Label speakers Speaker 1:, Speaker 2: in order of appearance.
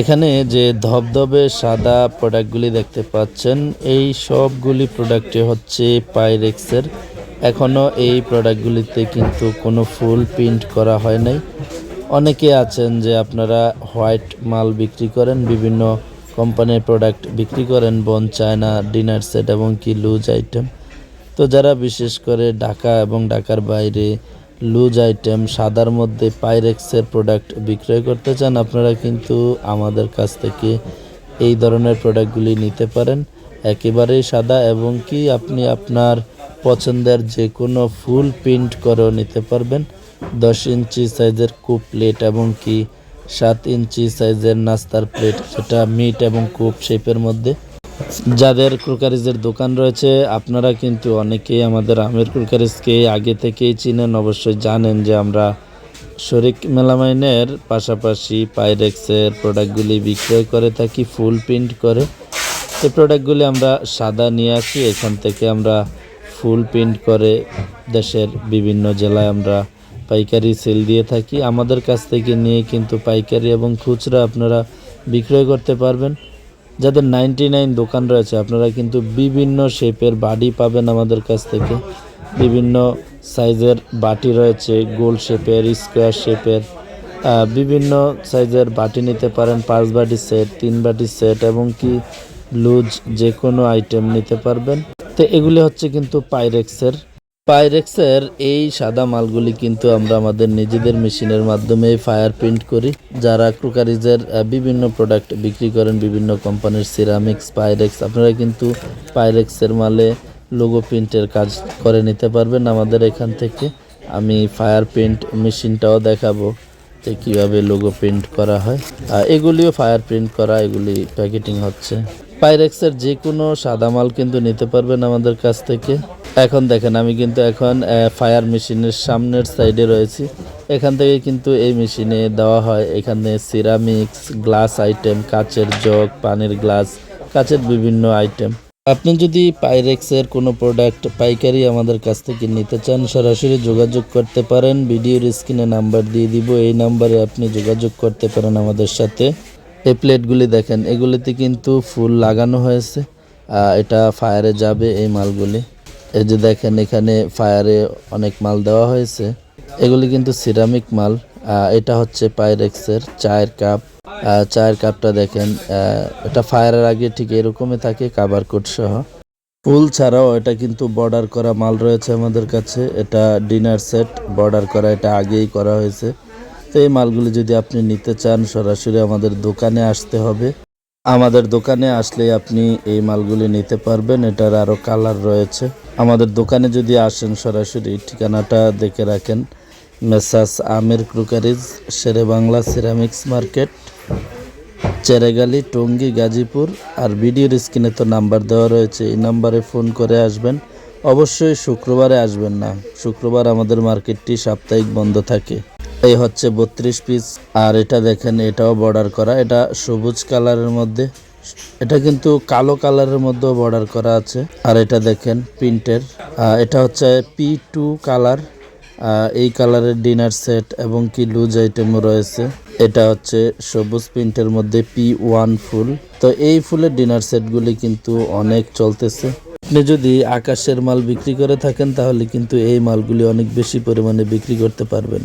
Speaker 1: এখানে যে ধবধবে সাদা প্রোডাক্টগুলি দেখতে পাচ্ছেন, এই সবগুলি প্রোডাক্টই হচ্ছে পাইরেক্সের এখনও এই প্রোডাক্টগুলিতে কিন্তু কোনো ফুল প্রিন্ট করা হয় নাই। অনেকে আছেন যে আপনারা হোয়াইট মাল বিক্রি করেন, বিভিন্ন কোম্পানির প্রোডাক্ট বিক্রি করেন, বন চায়না, ডিনার সেট, এবং কি লুজ আইটেম। তো যারা বিশেষ করে ঢাকা এবং ঢাকার বাইরে লুজ আইটেম, সাদার মধ্যে পাইরেক্সের প্রোডাক্ট বিক্রয় করতে চান, আপনারা কিন্তু আমাদের কাছ থেকে এই ধরনের প্রোডাক্টগুলি নিতে পারেন। একেবারেই সাদা এবং কি আপনি আপনার পছন্দের যে কোনো ফুল প্রিন্ট করেও নিতে পারবেন। দশ ইঞ্চি সাইজের কুপ প্লেট এবং কি সাত ইঞ্চি সাইজের নাস্তার প্লেট যেটা মিট এবং কুপ শেপের মধ্যে। যাদের ক্রোকারিজের দোকান রয়েছে, আপনারা কিন্তু অনেকেই আমাদের আমের ক্রোকারিজকে আগে থেকেই চিনেন, অবশ্যই জানেন যে আমরা শরিক মেলামাইনের পাশাপাশি পাইরেক্সের প্রোডাক্টগুলি বিক্রয় করে থাকি, ফুল প্রিন্ট করে। এই প্রোডাক্টগুলি আমরা সাদা নিয়ে আসি, এখান থেকে আমরা ফুল প্রিন্ট করে দেশের বিভিন্ন জেলায় আমরা পাইকারি সেল দিয়ে থাকি। আমাদের কাছ থেকে নিয়ে কিন্তু পাইকারি এবং খুচরা আপনারা বিক্রয় করতে পারবেন। যাদের নাইনটি নাইন দোকান রয়েছে, আপনারা কিন্তু বিভিন্ন শেপের বাড়ি পাবেন আমাদের কাছ থেকে। বিভিন্ন সাইজের বাটি রয়েছে, গোল শেপের স্কোয়ার শেপের বিভিন্ন সাইজের বাটি নিতে পারেন, পাঁচ বাটি সেট তিন বাটি সেট এবং কি লুজ যে কোনো আইটেম নিতে পারবেন। তো এগুলি হচ্ছে কিন্তু পাইরেক্সের পাইরেক্সের এই সাদা মালগুলি কিন্তু আমরা আমাদের নিজেদের মেশিনের মাধ্যমে ফায়ার প্রিন্ট করি। যারা ক্রোকারিজের বিভিন্ন প্রোডাক্ট বিক্রি করেন, বিভিন্ন কোম্পানির সিরামিক্স পাইরেক্স আপনারা কিন্তু পাইরেক্সের মালে লোগো প্রিন্টের কাজ করে নিতে পারবেন আমাদের এখান থেকে। আমি ফায়ার প্রিন্ট মেশিনটাও দেখাবো যে কীভাবে লোগো প্রিন্ট করা হয়। এগুলিও ফায়ার প্রিন্ট করা, এগুলি প্যাকেটিং হচ্ছে। পাইরেক্সের যে কোনো সাদা মাল কিন্তু নিতে পারবেন আমাদের কাছ থেকে। এখন দেখেন, আমি কিন্তু এখন ফায়ার মেশিনের সামনের সাইডে রয়েছি। এখান থেকে কিন্তু এই মেশিনে দেওয়া হয়। এখানে সিরামিক্স, গ্লাস আইটেম, কাচের জগ, পানির গ্লাস, কাচের বিভিন্ন আইটেম। আপনি যদি পাইরেক্সের কোনো প্রোডাক্ট পাইকারি আমাদের কাছ থেকে নিতে চান, সরাসরি যোগাযোগ করতে পারেন। ভিডিওর স্ক্রিনে নাম্বার দিয়ে দিব। এই নাম্বারে আপনি যোগাযোগ করতে পারেন আমাদের সাথে। এই প্লেটগুলি দেখেন, এগুলিতে কিন্তু ফুল লাগানো হয়েছে। এটা ফায়ারে যাবে এই মালগুলি। এই যে দেখেন, এখানে ফায়ারে অনেক মাল দেওয়া হয়েছে। এগুলি কিন্তু সিরামিক মাল। এটা হচ্ছে পাইরেক্সের চায়ের কাপ। চায়ের কাপটা দেখেন এটা ফায়ারের আগে ঠিক এরকমই থাকে, কাবার কোট সহ। ফুল ছাড়াও এটা কিন্তু বর্ডার করা মাল রয়েছে আমাদের কাছে। এটা ডিনার সেট, বর্ডার করা, এটা আগেই করা হয়েছে। তো এই মালগুলি যদি আপনি নিতে চান, সরাসরি আমাদের দোকানে আসতে হবে। আমাদের দোকানে আসলে আপনি এই মালগুলি নিতে পারবেন, এটার আরও কালার রয়েছে। আমাদের দোকানে যদি আসেন, সরাসরি ঠিকানাটা দেখে রাখেন। Messrs Amer crockeries, Shere Bangla ceramics market, Cheragali, Tongi, Gazipur, আর ভিডিওর স্ক্রিনে তো নাম্বার দেওয়া রয়েছে, এই নাম্বারে ফোন করে আসবেন। অবশ্যই শুক্রবারে আসবেন না, শুক্রবার আমাদের মার্কেটটি সাপ্তাহিক বন্ধ থাকে। এই হচ্ছে বত্রিশ পিস আর এটা দেখেন, এটাও বর্ডার করা। এটা সবুজ কালারের মধ্যে। এটা কিন্তু কালো কালারের মধ্যেও বর্ডার করা আছে। আর এটা দেখেন প্রিন্টের এটা হচ্ছে পি টু কালার এই কালারের ডিনার সেট এবং কি লুজ আইটেমও রয়েছে। এটা হচ্ছে সবুজ প্রিন্টের মধ্যে পি ওয়ান ফুল। তো এই ফুলের ডিনার সেটগুলি কিন্তু অনেক চলতেছে। আপনি যদি আকাশের মাল বিক্রি করে থাকেন, তাহলে কিন্তু এই মালগুলি অনেক বেশি পরিমাণে বিক্রি করতে পারবেন।